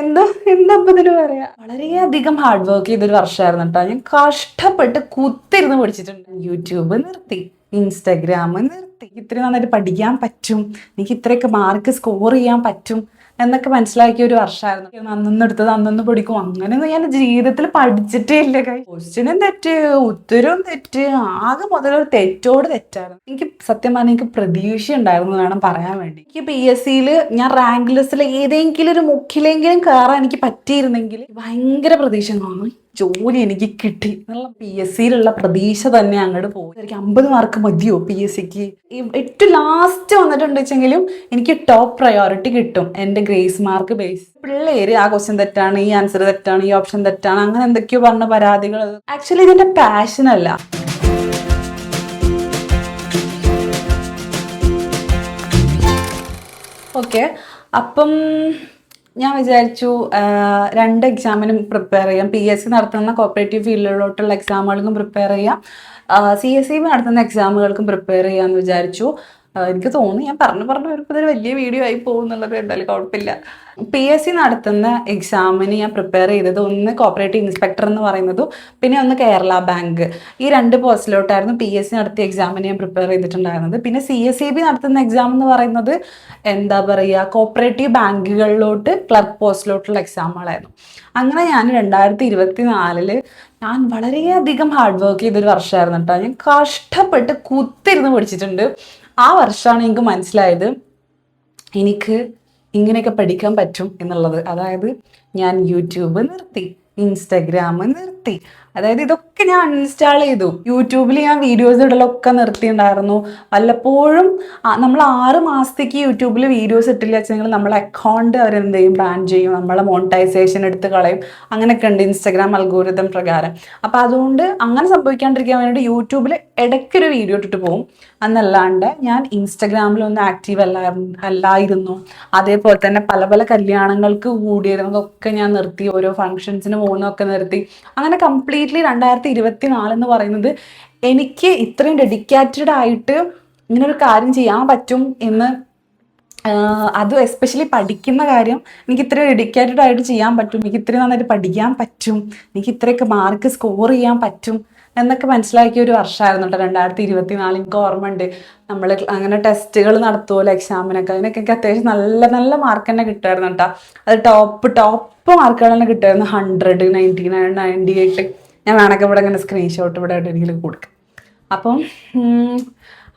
എന്താ എന്താ ഇപ്പൊ ഇതിന് പറയാ? വളരെയധികം ഹാർഡ് വർക്ക് ചെയ്തൊരു വർഷമായിരുന്നു കേട്ടോ ഞാൻ കഷ്ടപ്പെട്ട് കുത്തിരുന്ന് പഠിച്ചിട്ടുണ്ട്. യൂട്യൂബ് നിർത്തി ഇൻസ്റ്റാഗ്രാം നിർത്തി. ഇത്രയും നന്നായിട്ട് പഠിക്കാൻ പറ്റും. എനിക്ക് ഇത്രയൊക്കെ മാർക്ക് സ്കോർ ചെയ്യാൻ പറ്റും. എന്നൊക്കെ മനസ്സിലാക്കിയ ഒരു വർഷമായിരുന്നു അന്നൊന്നും എടുത്തത് അന്നൊന്ന് പഠിക്കും. അങ്ങനെ ഞാൻ ജീവിതത്തിൽ പഠിച്ചിട്ടേ ഇല്ല ക്വസ്റ്റ്യനും തെറ്റ് ഉത്തരവും തെറ്റ് ആകെ മുതലൊരു തെറ്റോട് തെറ്റായിരുന്നു. എനിക്ക് സത്യം പറഞ്ഞാൽ എനിക്ക് പ്രതീക്ഷ ഉണ്ടായിരുന്നു വേണം പറയാൻ വേണ്ടി. എനിക്ക് പി എസ് സിയിൽ ഞാൻ റാങ്ക് ലിസ്റ്റിൽ ഏതെങ്കിലും ഒരു മുക്കിലെങ്കിലും കയറാൻ എനിക്ക് പറ്റിയിരുന്നെങ്കിൽ ഭയങ്കര പ്രതീക്ഷ തോന്നി. ജോലി എനിക്ക് കിട്ടി എന്നുള്ള പി എസ് സിയിലുള്ള പ്രതീക്ഷ തന്നെ അങ്ങോട്ട് പോയി. എനിക്ക് അമ്പത് മാർക്ക് മതിയോ പി എസ് സിക്ക് ഏറ്റവും ലാസ്റ്റ് വന്നിട്ടുണ്ടെച്ചെങ്കിലും എനിക്ക് ടോപ്പ് പ്രയോറിറ്റി കിട്ടും. എന്റെ ഗ്രേസ് മാർക്ക് ബേസ് പിള്ളേര് ആ ക്വസ്റ്റ്യൻ തെറ്റാണ് ഈ ആൻസർ തെറ്റാണ് ഈ ഓപ്ഷൻ തെറ്റാണ് അങ്ങനെ എന്തൊക്കെയോ പറഞ്ഞ പരാതികൾ ആക്ച്വലി ഇതിന്റെ പാഷൻ അല്ല. ഓക്കെ അപ്പം ഞാൻ വിചാരിച്ചു രണ്ട് എക്സാമിനും പ്രിപ്പയർ ചെയ്യാം. പി എസ് സി നടത്തുന്ന കോപ്പറേറ്റീവ് ഫീൽഡിലോട്ടുള്ള എക്സാമുകൾക്കും പ്രിപ്പയർ ചെയ്യാം. സി എസ് സി നടത്തുന്ന എക്സാമുകൾക്കും പ്രിപ്പയർ ചെയ്യാമെന്ന് വിചാരിച്ചു. എനിക്ക് തോന്നുന്നു ഞാൻ പറഞ്ഞു പറഞ്ഞു വരുമ്പോൾ ഇതൊരു വലിയ വീഡിയോ ആയി പോകും എന്നുള്ളത് എന്തായാലും കുഴപ്പമില്ല. പി എസ് സി നടത്തുന്ന എക്സാമിന് ഞാൻ പ്രിപ്പയർ ചെയ്തത് ഒന്ന് കോപ്പറേറ്റീവ് ഇൻസ്പെക്ടർ എന്ന് പറയുന്നതും പിന്നെ ഒന്ന് കേരള ബാങ്ക് ഈ രണ്ട് പോസ്റ്റിലോട്ടായിരുന്നു പി എസ് സി നടത്തിയ എക്സാമിന് ഞാൻ പ്രിപ്പയർ ചെയ്തിട്ടുണ്ടായിരുന്നത്. പിന്നെ സി എസ് സി ബി നടത്തുന്ന എക്സാം എന്ന് പറയുന്നത് എന്താ പറയുക കോപ്പറേറ്റീവ് ബാങ്കുകളിലോട്ട് ക്ലർക്ക് പോസ്റ്റിലോട്ടുള്ള എക്സാമുകളായിരുന്നു അങ്ങനെ ഞാൻ രണ്ടായിരത്തി ഇരുപത്തി നാലിൽ ഞാൻ വളരെയധികം ഹാർഡ് വർക്ക് ചെയ്തൊരു വർഷമായിരുന്നു കേട്ടോ ഞാൻ കഷ്ടപ്പെട്ട് കുത്തിരുന്ന് പഠിച്ചിട്ടുണ്ട്. ആ വർഷമാണ് എനിക്ക് മനസ്സിലായത് എനിക്ക് ഇങ്ങനെയൊക്കെ പഠിക്കാൻ പറ്റും എന്നുള്ളത്. അതായത് ഞാൻ യൂട്യൂബ് നിർത്തി. ഇൻസ്റ്റാഗ്രാം നിർത്തി. അതായത് ഇതൊക്കെ ഞാൻ അൺഇൻസ്റ്റാൾ ചെയ്തു. യൂട്യൂബിൽ ഞാൻ വീഡിയോസ് ഇടലൊക്കെ നിർത്തിയിട്ടുണ്ടായിരുന്നു. വല്ലപ്പോഴും നമ്മൾ ആറ് മാസത്തേക്ക് യൂട്യൂബിൽ വീഡിയോസ് ഇട്ടില്ല വെച്ചെങ്കിൽ നമ്മളെ അക്കൗണ്ട് അവരെന്ത് ചെയ്യും ബാൻ ചെയ്യും. നമ്മളെ മോണിറ്റൈസേഷൻ എടുത്ത് കളയും. അങ്ങനെയൊക്കെ ഉണ്ട് ഇൻസ്റ്റാഗ്രാം അൽഗോരിതം പ്രകാരം. അപ്പോൾ അതുകൊണ്ട് അങ്ങനെ സംഭവിക്കാണ്ടിരിക്കാൻ വേണ്ടി യൂട്യൂബിൽ ഇടയ്ക്കൊരു വീഡിയോ ഇട്ടിട്ട് പോകും എന്നല്ലാണ്ട് ഞാൻ ഇൻസ്റ്റഗ്രാമിലൊന്നും ആക്റ്റീവ് അല്ല അല്ലായിരുന്നു. അതേപോലെ തന്നെ പല പല കല്യാണങ്ങൾക്ക് കൂടിയിരുന്നതൊക്കെ ഞാൻ നിർത്തി. ഓരോ ഫങ്ഷൻസിന് പോകുന്നതൊക്കെ നിർത്തി. അങ്ങനെ കംപ്ലീറ്റ്ലി രണ്ടായിരത്തി ഇരുപത്തി നാലെന്ന് പറയുന്നത് എനിക്ക് ഇത്രയും ഡെഡിക്കേറ്റഡ് ആയിട്ട് ഇങ്ങനൊരു കാര്യം ചെയ്യാൻ പറ്റും എന്ന് അതും എസ്പെഷ്യലി പഠിക്കുന്ന കാര്യം എനിക്ക് ഇത്ര ഡെഡിക്കേറ്റഡ് ആയിട്ട് ചെയ്യാൻ പറ്റും. എനിക്ക് ഇത്രയും നന്നായിട്ട് പഠിക്കാൻ പറ്റും. എനിക്ക് ഇത്രയൊക്കെ മാർക്ക് സ്കോർ ചെയ്യാൻ പറ്റും. എന്നൊക്കെ മനസ്സിലാക്കിയ ഒരു വർഷമായിരുന്നു കേട്ടോ രണ്ടായിരത്തി ഇരുപത്തി നാല് എനിക്ക് ഓർമ്മയുണ്ട്. നമ്മൾ അങ്ങനെ ടെസ്റ്റുകൾ നടത്തുമല്ലോ എക്സാമിനൊക്കെ അതിനൊക്കെ എനിക്ക് അത്യാവശ്യം നല്ല നല്ല മാർക്ക് തന്നെ കിട്ടുമായിരുന്നു കേട്ടോ അത് ടോപ്പ് ടോപ്പ് മാർക്കുകൾ തന്നെ കിട്ടുമായിരുന്നു. Hundred ninety nine ninety eight ഞാൻ വേണമെങ്കിൽ ഇവിടെ ഇങ്ങനെ സ്ക്രീൻഷോട്ട് ഇവിടെ എവിടെയെങ്കിലും കൊടുക്കാം. അപ്പം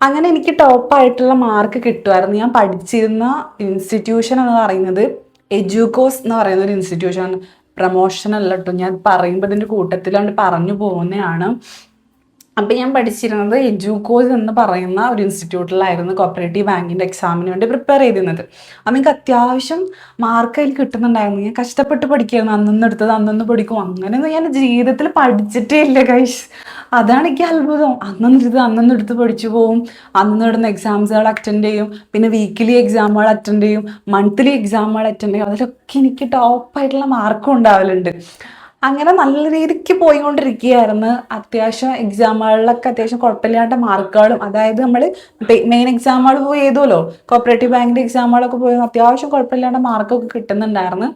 അങ്ങനെ എനിക്ക് ടോപ്പായിട്ടുള്ള മാർക്ക് കിട്ടുമായിരുന്നു. ഞാൻ പഠിച്ചിരുന്ന ഇൻസ്റ്റിറ്റ്യൂഷൻ എന്ന് പറയുന്നത് എജുക്കോസ് എന്ന് പറയുന്ന ഒരു ഇൻസ്റ്റിറ്റ്യൂഷൻ പ്രൊമോഷൻ കേട്ടോ ഞാൻ പറയുമ്പോൾ ഇതിന്റെ കൂട്ടത്തിലാണ്ട് പറഞ്ഞു പോകുന്നതാണ്. അപ്പം ഞാൻ പഠിച്ചിരുന്നത് എജുക്കോസ് എന്ന് പറയുന്ന ഒരു ഇൻസ്റ്റിറ്റ്യൂട്ടിലായിരുന്നു കോപ്പറേറ്റീവ് ബാങ്കിന്റെ എക്സാമിന് വേണ്ടി പ്രിപ്പയർ ചെയ്തിരുന്നത്. അപ്പം എനിക്ക് അത്യാവശ്യം മാർക്ക് അതിൽ കിട്ടുന്നുണ്ടായിരുന്നു. ഞാൻ കഷ്ടപ്പെട്ട് പഠിക്കുകയായിരുന്നു. അന്നൊന്നും എടുത്തത് അന്നൊന്ന് പഠിക്കും. അങ്ങനെയൊന്നും ഞാൻ ജീവിതത്തിൽ പഠിച്ചിട്ടേ ഇല്ല കൈസ് അതാണ് എനിക്ക് അത്ഭുതം. അന്നൊന്ന് എടുത്ത് അന്നൊന്ന് എടുത്ത് പഠിച്ചു പോവും. അന്ന് ഇടുന്ന എക്സാംസുകൾ അറ്റൻഡ് ചെയ്യും. പിന്നെ വീക്കിലി എക്സാമുകൾ അറ്റൻഡ് ചെയ്യും. മന്ത്ലി എക്സാമുകൾ അറ്റൻഡ് ചെയ്യും. അതിലൊക്കെ എനിക്ക് ടോപ്പായിട്ടുള്ള മാർക്കും ഉണ്ടാവലുണ്ട്. അങ്ങനെ നല്ല രീതിക്ക് പോയിക്കൊണ്ടിരിക്കുകയായിരുന്നു. അത്യാവശ്യം എക്സാമുകളിലൊക്കെ അത്യാവശ്യം കുഴപ്പമില്ലാത്ത മാർക്കുകളും അതായത് നമ്മൾ മെയിൻ എക്സാമുകൾ പോയി ചെയ്തല്ലോ കോപ്പറേറ്റീവ് ബാങ്കിന്റെ എക്സാമുകളൊക്കെ പോയി അത്യാവശ്യം കുഴപ്പമില്ലാത്ത മാർക്കൊക്കെ കിട്ടുന്നുണ്ടായിരുന്നു.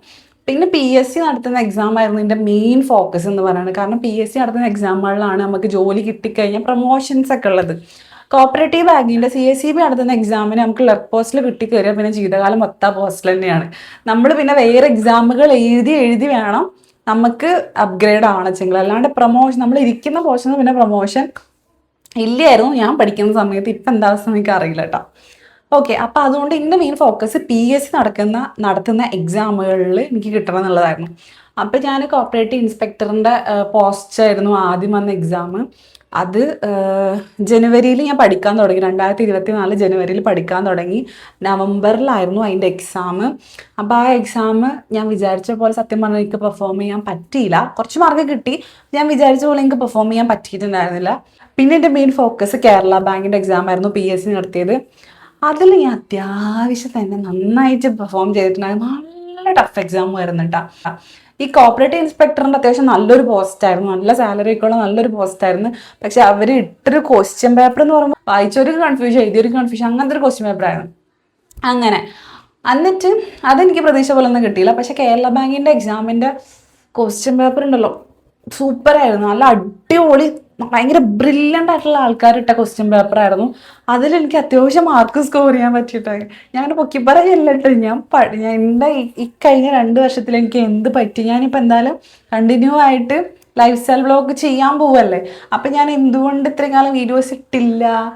പിന്നെ പി എസ് സി നടത്തുന്ന എക്സാം ആയിരുന്നു എന്റെ മെയിൻ ഫോക്കസ് എന്ന് പറയുന്നത്. കാരണം പി എസ് സി നടത്തുന്ന എക്സാമുകളിലാണ് നമുക്ക് ജോലി കിട്ടിക്കഴിഞ്ഞാൽ പ്രൊമോഷൻസ് ഒക്കെ ഉള്ളത്. കോപ്പറേറ്റീവ് ബാങ്കിന്റെ സി എസ് സി ബി നടത്തുന്ന എക്സാമിന് നമുക്ക് ലെർക്ക് പോസ്റ്റിൽ കിട്ടിക്കയറിയാൽ പിന്നെ ജീവിതകാലം മൊത്തം പോസ്റ്റിൽ തന്നെയാണ്. നമ്മൾ പിന്നെ വേറെ എക്സാമുകൾ എഴുതി എഴുതി വേണം. നമുക്ക് അപ്ഗ്രേഡ് ആവണച്ചെങ്കിൽ അല്ലാണ്ട് പ്രൊമോഷൻ നമ്മൾ ഇരിക്കുന്ന പോർഷന് പിന്നെ പ്രൊമോഷൻ ഇല്ലായിരുന്നു. ഞാൻ പഠിക്കുന്ന സമയത്ത് ഇപ്പം എന്താ അവസ്ഥ എനിക്ക് അറിയില്ല കേട്ടോ ഓക്കെ അപ്പം അതുകൊണ്ട് എന്റെ main focus P S C നടക്കുന്ന നടത്തുന്ന എക്സാമുകളിൽ എനിക്ക് കിട്ടണം എന്നുള്ളതായിരുന്നു. അപ്പം ഞാൻ കോപ്പറേറ്റീവ് ഇൻസ്പെക്ടറിന്റെ പോസ്റ്റായിരുന്നു ആദ്യം വന്ന എക്സാം അത് ജനുവരിയിൽ ഞാൻ പഠിക്കാൻ തുടങ്ങി. രണ്ടായിരത്തി ഇരുപത്തി നാല് ജനുവരിയിൽ പഠിക്കാൻ തുടങ്ങി. നവംബറിലായിരുന്നു അതിന്റെ എക്സാം അപ്പോൾ ആ എക്സാം ഞാൻ വിചാരിച്ച പോലെ സത്യം പറഞ്ഞാൽ എനിക്ക് പെർഫോം ചെയ്യാൻ പറ്റിയില്ല. കുറച്ച് മാർക്ക് കിട്ടി. ഞാൻ വിചാരിച്ച പോലെ എനിക്ക് പെർഫോം ചെയ്യാൻ പറ്റിയിട്ടുണ്ടായിരുന്നില്ല. പിന്നെ എന്റെ മെയിൻ ഫോക്കസ് കേരള ബാങ്കിന്റെ എക്സാം ആയിരുന്നു പി എസ് സി നടത്തിയത്. അതിൽ ഞാൻ അത്യാവശ്യം തന്നെ നന്നായിട്ട് പെർഫോം ചെയ്തിട്ടുണ്ടായിരുന്നു. നല്ല ടഫ് എക്സാം ആയിരുന്നു കേട്ടോ. ഈ കോപ്പറേറ്റീവ് ഇൻസ്പെക്ടറിന്റെ അത്യാവശ്യം നല്ലൊരു പോസ്റ്റ് ആയിരുന്നു. നല്ല സാലറി ഒക്കെ ഉള്ള നല്ലൊരു പോസ്റ്റ് ആയിരുന്നു. പക്ഷെ അവർ ഇട്ടൊരു ക്വസ്റ്റ്യൻ പേപ്പർ എന്ന് പറയുമ്പോൾ വായിച്ചൊരു കൺഫ്യൂഷൻ എഴുതിയൊരു കൺഫ്യൂഷൻ അങ്ങനത്തെ ഒരു ക്വസ്റ്റ്യൻ പേപ്പർ ആയിരുന്നു. അങ്ങനെ. എന്നിട്ട് അതെനിക്ക് പ്രതീക്ഷ പോലെ ഒന്നും കിട്ടിയില്ല. പക്ഷെ കേരള ബാങ്കിന്റെ എക്സാമിന്റെ ക്വസ്റ്റ്യൻ പേപ്പർ ഉണ്ടല്ലോ. സൂപ്പർ ആയിരുന്നു. നല്ല അടിപൊളി ഭയങ്കര ബ്രില്യന്റ് ആയിട്ടുള്ള ആൾക്കാരിട്ട ക്വസ്റ്റ്യൻ പേപ്പർ ആയിരുന്നു. അതിൽ എനിക്ക് അത്യാവശ്യം മാർക്ക് സ്കോർ ചെയ്യാൻ പറ്റിയിട്ടായി ഞാൻ പൊക്കി പൊക്കിപ്പറയല്ലിട്ട് ഞാൻ പഠി ഞാൻ എന്റെ ഈ- കഴിഞ്ഞ രണ്ട് വർഷത്തിൽ എനിക്ക് എന്ത് പറ്റി? ഞാനിപ്പോൾ എന്തായാലും കണ്ടിന്യൂ ആയിട്ട് ലൈഫ് സ്റ്റൈൽ ബ്ലോഗ് ചെയ്യാൻ പോവല്ലേ? അപ്പം ഞാൻ എന്തുകൊണ്ട് ഇത്രയും കാലം വീഡിയോസ് ഇട്ടില്ല?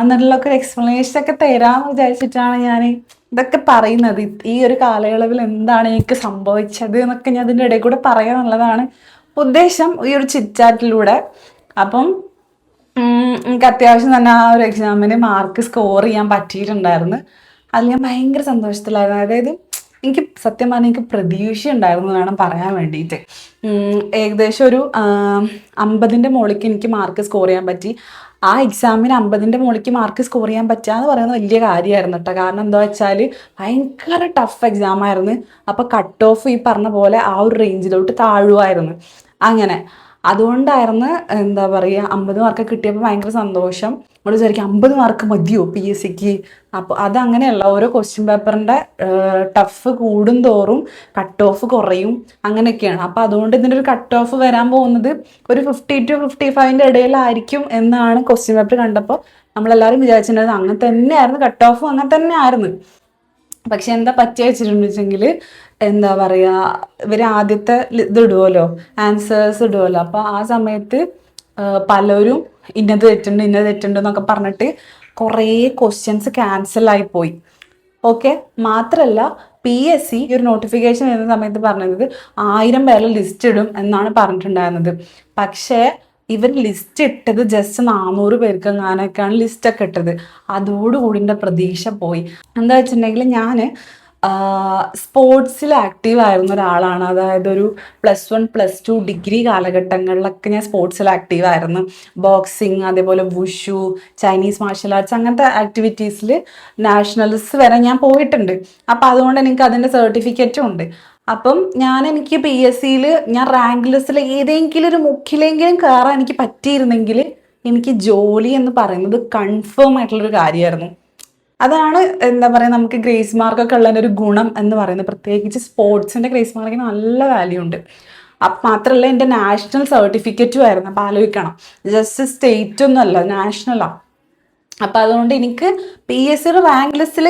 എന്നുള്ളൊക്കെ ഒരു എക്സ്പ്ലനേഷൻ ഒക്കെ തരാമെന്ന് വിചാരിച്ചിട്ടാണ് ഞാൻ ഇതൊക്കെ പറയുന്നത്. ഈ ഒരു കാലയളവിൽ എന്താണ് എനിക്ക് സംഭവിച്ചത് എന്നൊക്കെ ഞാൻ അതിന്റെ ഇടയിൽ കൂടെ പറയാനുള്ളതാണ്. ഉദ്ദേശം ഈ ഒരു ചിറ്റാറ്റിലൂടെ അപ്പം എനിക്ക് അത്യാവശ്യം തന്നെ ആ ഒരു എക്സാമിന് മാർക്ക് സ്കോർ ചെയ്യാൻ പറ്റിയിട്ടുണ്ടായിരുന്നു. അതിൽ ഞാൻ ഭയങ്കര സന്തോഷത്തിലായിരുന്നു. അതായത് എനിക്ക് സത്യം പറഞ്ഞാൽ എനിക്ക് പ്രതീക്ഷ ഉണ്ടായിരുന്നു വേണം പറയാൻ വേണ്ടിയിട്ട്. ഏകദേശം ഒരു അമ്പതിന്റെ മുകളിലേക്ക് എനിക്ക് മാർക്ക് സ്കോർ ചെയ്യാൻ പറ്റി. ആ എക്സാമിന് അമ്പതിന്റെ മുകളിലേക്ക് മാർക്ക് സ്കോർ ചെയ്യാൻ പറ്റുക എന്ന് പറയുന്നത് വലിയ കാര്യമായിരുന്നു കേട്ടോ. കാരണം എന്താ വെച്ചാൽ ഭയങ്കര ടഫ് എക്സാം ആയിരുന്നു. അപ്പോൾ കട്ട് ഓഫ് ഈ പറഞ്ഞ പോലെ ആ ഒരു റേഞ്ചിലോട്ട് താഴുമായിരുന്നു അങ്ങനെ അതുകൊണ്ടായിരുന്നു എന്താ പറയുക അമ്പത് മാർക്ക് കിട്ടിയപ്പോൾ ഭയങ്കര സന്തോഷം. നമ്മൾ വിചാരിക്കും അമ്പത് മാർക്ക് മതിയോ പി എസ് സിക്ക് അപ്പോൾ അതങ്ങനെയല്ല ഓരോ ക്വസ്റ്റ്യൻ പേപ്പറിന്റെ ടഫ് കൂടും തോറും കട്ട് ഓഫ് കുറയും അങ്ങനെയൊക്കെയാണ്. അപ്പോൾ അതുകൊണ്ട് ഇതിന്റെ ഒരു കട്ട് ഓഫ് വരാൻ പോകുന്നത് ഒരു ഫിഫ്റ്റി ടു ഫിഫ്റ്റി ഫൈവിന്റെ ഇടയിലായിരിക്കും എന്നാണ് ക്വസ്റ്റ്യൻ പേപ്പർ കണ്ടപ്പോൾ നമ്മളെല്ലാവരും വിചാരിച്ചിട്ടുണ്ടായിരുന്നു അങ്ങനെ തന്നെയായിരുന്നു കട്ട് ഓഫും അങ്ങനെ തന്നെ ആയിരുന്നു പക്ഷെ എന്താ പറ്റിയ വെച്ചിട്ടുണ്ടെങ്കിൽ എന്താ പറയുക ഇവർ ആദ്യത്തെ ഇത് ഇടുമല്ലോ ആൻസേഴ്സ് ഇടുമല്ലോ അപ്പോൾ ആ സമയത്ത് പലരും ഇന്നത് തെറ്റുണ്ട് ഇന്നത് തെറ്റുണ്ട് എന്നൊക്കെ പറഞ്ഞിട്ട് കുറേ ക്വസ്റ്റ്യൻസ് ക്യാൻസൽ ആയി പോയി. ഓക്കെ മാത്രമല്ല പി എസ് സി ഒരു നോട്ടിഫിക്കേഷൻ വരുന്ന സമയത്ത് പറഞ്ഞത് ആയിരം പേരെ ലിസ്റ്റ് ഇടും എന്നാണ് പറഞ്ഞിട്ടുണ്ടായിരുന്നത്. പക്ഷേ ഇവർ ലിസ്റ്റ് ഇട്ടത് ജസ്റ്റ് നാനൂറ് പേർക്ക് അങ്ങനെയൊക്കെയാണ് ലിസ്റ്റൊക്കെ ഇട്ടത്. അതോടുകൂടി എന്റെ പ്രതീക്ഷ പോയി. എന്താ വെച്ചിട്ടുണ്ടെങ്കിൽ ഞാൻ സ്പോർട്സിൽ ആക്റ്റീവ് ആയിരുന്ന ഒരാളാണ്. അതായത് ഒരു plus one plus two degree കാലഘട്ടങ്ങളിലൊക്കെ ഞാൻ സ്പോർട്സിൽ ആക്റ്റീവ് ആയിരുന്നു. ബോക്സിങ് അതേപോലെ വുഷു ചൈനീസ് മാർഷൽ ആർട്സ് അങ്ങനത്തെ ആക്ടിവിറ്റീസിൽ നാഷണൽസ് വരെ ഞാൻ പോയിട്ടുണ്ട്. അപ്പം അതുകൊണ്ട് എനിക്ക് അതിന്റെ സർട്ടിഫിക്കറ്റും ഉണ്ട്. അപ്പം ഞാൻ എനിക്ക് പി എസ് സിയിൽ ഞാൻ റാങ്ക് ലിസ്റ്റിൽ ഏതെങ്കിലും ഒരു മുക്കിലെങ്കിലും കയറാൻ എനിക്ക് പറ്റിയിരുന്നെങ്കിൽ എനിക്ക് ജോലി എന്ന് പറയുന്നത് കൺഫേം ആയിട്ടുള്ളൊരു കാര്യമായിരുന്നു. അതാണ് എന്താ പറയുക നമുക്ക് ഗ്രേസ് മാർക്കൊക്കെ ഉള്ളതിന്റെ ഒരു ഗുണം എന്ന് പറയുന്നത്. പ്രത്യേകിച്ച് സ്പോർട്സിന്റെ ഗ്രേസ് മാർക്കിന് നല്ല വാല്യൂ ഉണ്ട്. അപ്പം മാത്രമല്ല എന്റെ നാഷണൽ സർട്ടിഫിക്കറ്റും ആയിരുന്നു. അപ്പം ആലോചിക്കണം. ജസ്റ്റ് സ്റ്റേറ്റ് ഒന്നും അല്ല നാഷണലാണ് അപ്പം അതുകൊണ്ട് എനിക്ക് പി എസ് സിയുടെ റാങ്ക് ലിസ്റ്റിൽ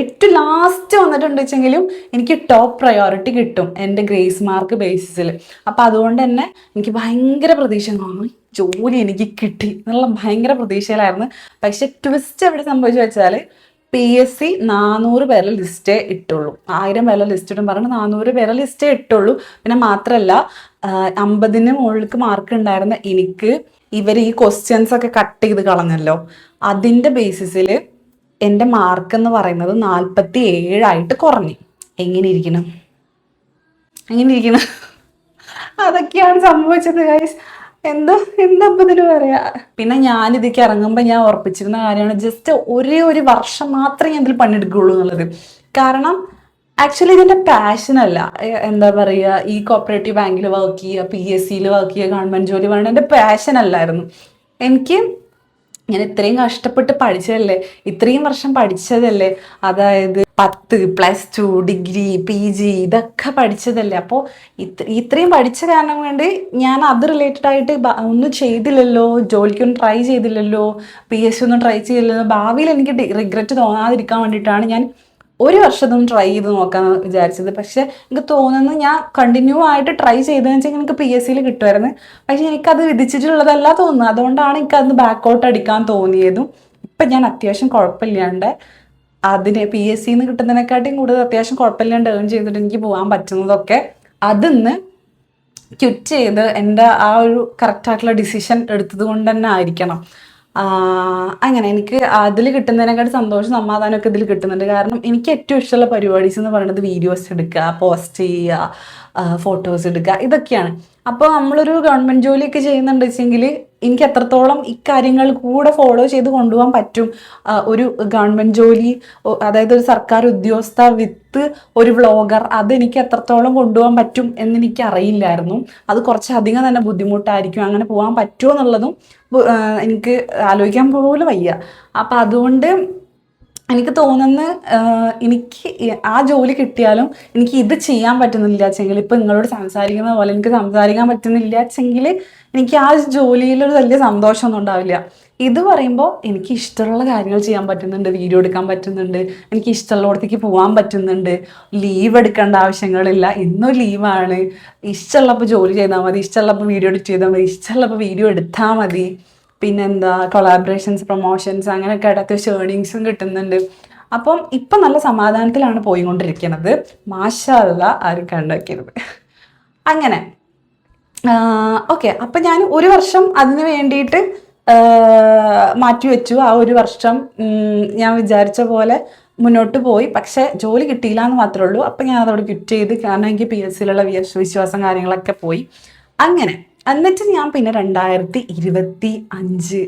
ഏറ്റവും ലാസ്റ്റ് വന്നിട്ടുണ്ട് വെച്ചെങ്കിലും എനിക്ക് ടോപ്പ് പ്രയോറിറ്റി കിട്ടും എന്റെ ഗ്രേസ് മാർക്ക് ബേസിസിൽ അപ്പം അതുകൊണ്ട് തന്നെ എനിക്ക് ഭയങ്കര പ്രതീക്ഷ തോന്നി ജോലി എനിക്ക് കിട്ടി എന്നുള്ള ഭയങ്കര പ്രതീക്ഷയിലായിരുന്നു. പക്ഷെ ട്വിസ്റ്റ് എവിടെ സംഭവിച്ചു വെച്ചാൽ പി എസ് സി നാനൂറ് പേരെ ലിസ്റ്റേ ഇട്ടുള്ളൂ. ആയിരം പേരെ ലിസ്റ്റ് ഇടും പറഞ്ഞ് നാനൂറ് പേരെ ലിസ്റ്റേ ഇട്ടുള്ളൂ. പിന്നെ മാത്രമല്ല അമ്പതിന് മുകളിലേക്ക് മാർക്ക് ഉണ്ടായിരുന്ന എനിക്ക് ഇവർ ഈ ക്വസ്റ്റ്യൻസ് ഒക്കെ കട്ട് ചെയ്ത് കളഞ്ഞല്ലോ. അതിന്റെ ബേസിസിൽ എന്റെ മാർക്ക് എന്ന് പറയുന്നത് നാൽപ്പത്തി ഏഴായിട്ട് കുറഞ്ഞു. എങ്ങനെ ഇരിക്കണം? എങ്ങനെ ഇരിക്കണം? അതൊക്കെയാണ് സംഭവിച്ചത് ഗൈസ് എന്താ എന്താ ഇപ്പം ഇതിന് പറയാ? പിന്നെ ഞാൻ ഇതിലേക്ക് ഇറങ്ങുമ്പോൾ ഞാൻ ഉറപ്പിച്ചിരുന്ന കാര്യമാണ് ജസ്റ്റ് ഒരേ ഒരു വർഷം മാത്രമേ ഞാൻ ഇതിൽ പണിയെടുക്കുകയുള്ളൂ എന്നുള്ളത്. കാരണം ആക്ച്വലി ഇതിന്റെ പാഷനല്ല എന്താ പറയുക ഈ കോപ്പറേറ്റീവ് ബാങ്കിൽ വർക്ക് ചെയ്യുക പി എസ് സിയിൽ വർക്ക് ചെയ്യുക ഗവൺമെന്റ് ജോലി വേണ്ട എന്റെ പാഷൻ അല്ലായിരുന്നു. എനിക്ക് ഞാൻ ഇത്രയും കഷ്ടപ്പെട്ട് പഠിച്ചതല്ലേ? ഇത്രയും വർഷം പഠിച്ചതല്ലേ? അതായത് പത്ത് plus two degree P G ഇതൊക്കെ പഠിച്ചതല്ലേ? അപ്പോൾ ഇത്ര ഇത്രയും പഠിച്ച കാരണം കൊണ്ട് ഞാൻ അത് റിലേറ്റഡ് ആയിട്ട് ഒന്നും ചെയ്തില്ലല്ലോ. ജോലിക്കൊന്നും ട്രൈ ചെയ്തില്ലല്ലോ. പി എസ് സി ഒന്നും ട്രൈ ചെയ്തില്ലല്ലോ. ഭാവിയിൽ എനിക്ക് റിഗ്രറ്റ് തോന്നാതിരിക്കാൻ വേണ്ടിയിട്ടാണ് ഞാൻ ഒരു വർഷത്തൊന്നും ട്രൈ ചെയ്ത് നോക്കാന്ന് വിചാരിച്ചത്. പക്ഷെ എനിക്ക് തോന്നുന്നു ഞാൻ കണ്ടിന്യൂ ആയിട്ട് ട്രൈ ചെയ്തതെന്ന് വെച്ചാൽ എനിക്ക് പി എസ് സിയിൽ കിട്ടുമായിരുന്നു. പക്ഷെ എനിക്കത് വിധിച്ചിട്ടുള്ളതല്ല തോന്നുന്നു അതുകൊണ്ടാണ് എനിക്ക് എനിക്കത് ബാക്കൗട്ട് അടിക്കാൻ തോന്നിയതും. ഇപ്പം ഞാൻ അത്യാവശ്യം കുഴപ്പമില്ലാണ്ട് അതിന് പി എസ് സിന്ന് കിട്ടുന്നതിനെക്കാട്ടിയും കൂടുതൽ അത്യാവശ്യം കുഴപ്പമില്ലാണ്ട് ഏൺ ചെയ്തിട്ട് എനിക്ക് പോകാൻ പറ്റുന്നതൊക്കെ അതിന്ന് ക്വിറ്റ് ചെയ്ത് എന്റെ ആ ഒരു കറക്റ്റ് ആയിട്ടുള്ള ഡിസിഷൻ എടുത്തത് കൊണ്ട് തന്നെ ആയിരിക്കണം. അങ്ങനെ എനിക്ക് അതിൽ കിട്ടുന്നതിനെക്കാട്ടി സന്തോഷം സമാധാനമൊക്കെ ഇതിൽ കിട്ടുന്നുണ്ട്. കാരണം എനിക്ക് ഏറ്റവും ഇഷ്ടമുള്ള പരിപാടീസ് എന്ന് പറയുന്നത് വീഡിയോസ് എടുക്കുക പോസ്റ്റ് ചെയ്യുക ഫോട്ടോസ് എടുക്കുക ഇതൊക്കെയാണ്. അപ്പോൾ നമ്മളൊരു ഗവൺമെന്റ് ജോലിയൊക്കെ ചെയ്യുന്നുണ്ട് വെച്ചെങ്കിൽ എനിക്ക് എത്രത്തോളം ഇക്കാര്യങ്ങൾ കൂടെ ഫോളോ ചെയ്ത് കൊണ്ടുപോകാൻ പറ്റും? ഒരു ഗവൺമെന്റ് ജോലി അതായത് ഒരു സർക്കാർ ഉദ്യോഗസ്ഥ വിത്ത് ഒരു വ്ളോഗർ അത് എനിക്ക് എത്രത്തോളം കൊണ്ടുപോകാൻ പറ്റും എന്ന് എനിക്ക് അറിയില്ലായിരുന്നു അത് കുറച്ചധികം തന്നെ ബുദ്ധിമുട്ടായിരിക്കും. അങ്ങനെ പോകാൻ പറ്റുമോ എന്നുള്ളതും എനിക്ക് ആലോചിക്കാൻ പോലും വയ്യ. അപ്പം അതുകൊണ്ട് എനിക്ക് തോന്നുന്ന എനിക്ക് ആ ജോലി കിട്ടിയാലും എനിക്ക് ഇത് ചെയ്യാൻ പറ്റുന്നില്ല വെച്ചെങ്കിൽ ഇപ്പം നിങ്ങളോട് സംസാരിക്കുന്ന പോലെ എനിക്ക് സംസാരിക്കാൻ പറ്റുന്നില്ല വെച്ചെങ്കിൽ എനിക്ക് ആ ജോലിയിലൊരു വലിയ സന്തോഷമൊന്നും ഉണ്ടാവില്ല. ഇത് പറയുമ്പോൾ എനിക്ക് ഇഷ്ടമുള്ള കാര്യങ്ങൾ ചെയ്യാൻ പറ്റുന്നുണ്ട് വീഡിയോ എടുക്കാൻ പറ്റുന്നുണ്ട് എനിക്ക് ഇഷ്ടമുള്ളിടത്തേക്ക് പോകാൻ പറ്റുന്നുണ്ട്. ലീവ് എടുക്കേണ്ട ആവശ്യങ്ങളില്ല. ഇന്നും ലീവാണ്. ഇഷ്ടമുള്ളപ്പോൾ ജോലി ചെയ്താൽ മതി ഇഷ്ടമുള്ളപ്പോൾ വീഡിയോ എഡിറ്റ് ചെയ്താൽ മതി ഇഷ്ടമുള്ളപ്പോൾ വീഡിയോ എടുത്താൽ മതി. പിന്നെന്താ കൊളാബറേഷൻസ് പ്രൊമോഷൻസ് അങ്ങനെയൊക്കെ ആയിട്ട് അത്യാവശ്യം ഏർണിങ്സും കിട്ടുന്നുണ്ട്. അപ്പം ഇപ്പം നല്ല സമാധാനത്തിലാണ് പോയിക്കൊണ്ടിരിക്കുന്നത് മാഷല്ല ആരും കണ്ടാക്കിയത് അങ്ങനെ ഓക്കെ അപ്പം ഞാൻ ഒരു വർഷം അതിന് വേണ്ടിയിട്ട് മാറ്റി വെച്ചു. ആ ഒരു വർഷം ഞാൻ വിചാരിച്ച പോലെ മുന്നോട്ട് പോയി. പക്ഷേ ജോലി കിട്ടിയില്ല എന്ന് മാത്രമേ ഉള്ളൂ. അപ്പം ഞാൻ അതോട് ക്വിറ്റ് ചെയ്ത് കാരണം എനിക്ക് പി എസ് സിയിലുള്ള വിശ്വാസം കാര്യങ്ങളൊക്കെ പോയി. അങ്ങനെ എന്നിട്ട് ഞാൻ പിന്നെ രണ്ടായിരത്തി ഇരുപത്തി അഞ്ച്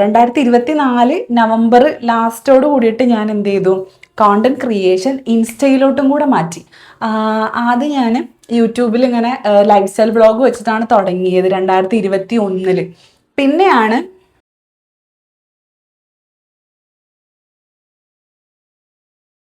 രണ്ടായിരത്തി ഇരുപത്തി നാല് നവംബർ ലാസ്റ്റോട് കൂടിയിട്ട് ഞാൻ എന്ത് ചെയ്തു? കോണ്ടന്റ് ക്രിയേഷൻ ഇൻസ്റ്റയിലോട്ടും കൂടെ മാറ്റി. ആദ്യം ഞാൻ യൂട്യൂബിൽ ഇങ്ങനെ ലൈഫ് സ്റ്റൈൽ ബ്ലോഗ് വെച്ചിട്ടാണ് തുടങ്ങിയത് രണ്ടായിരത്തി ഇരുപത്തി ഒന്നിൽ പിന്നെയാണ്